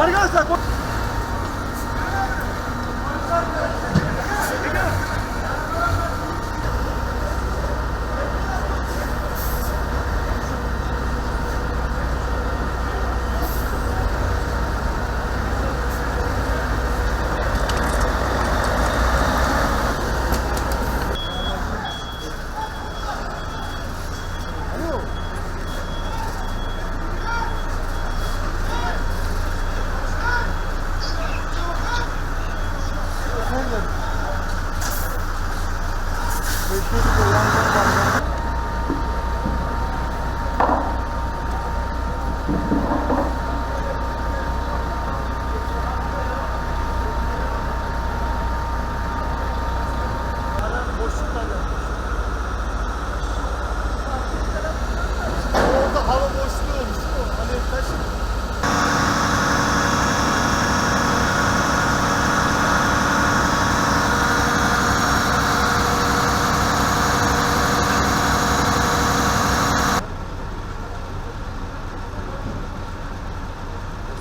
ありがとうございました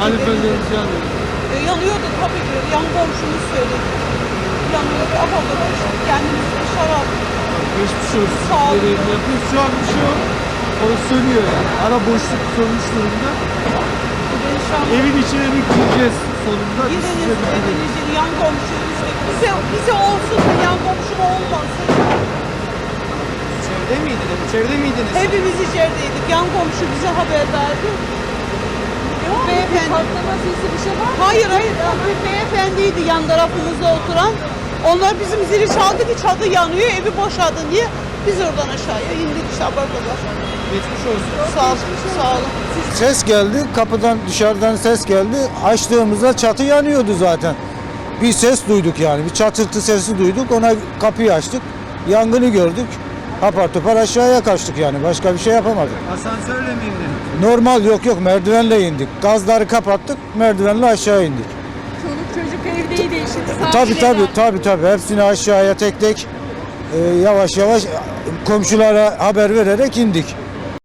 Hanımefendimiz yanıyor. E, yanıyordu tabii ki. Yan komşumuz söyledi. Yanıyordu. Ama işte kendimiz dışarı attık. Geçmiş olsun. Sağ olun. Yapıyoruz. Şu an bir şey yok. O sönüyor yani. Ara boşluk sönmüş durumda. Evin içine bir gireceğiz sonunda. Bir gidelim. evinizi, yan komşuyuz. Bize, bize olsun da yan komşum olmasın. İçeride miydiniz? İçeride miydiniz? Hepimiz içerideydik. Yan komşu bize haber verdi. Beyefendi. Patlama sesi bir şey var mı? Hayır hayır. Bir beyefendiydi yan tarafımızda oturan. Onlar bizim zili çaldı ki çadı yanıyor, evi boşaltın diye. Biz oradan aşağıya indik işte abartmadan. Geçmiş olsun. Sağ olun, sağ olun. Ses geldi, kapıdan dışarıdan ses geldi. Açtığımızda çatı yanıyordu zaten. Bir ses duyduk yani, bir çatırtı sesi duyduk. Ona kapıyı açtık, yangını gördük. Apar topar aşağıya kaçtık yani, başka bir şey yapamadık. Asansörle mi indiniz? Normal yok yok merdivenle indik. Gazları kapattık, merdivenle aşağı indik. Çoluk çocuk evdeydi şimdi. Tabi tabi tabi tabi hepsini aşağıya tek tek e, yavaş yavaş komşulara haber vererek indik.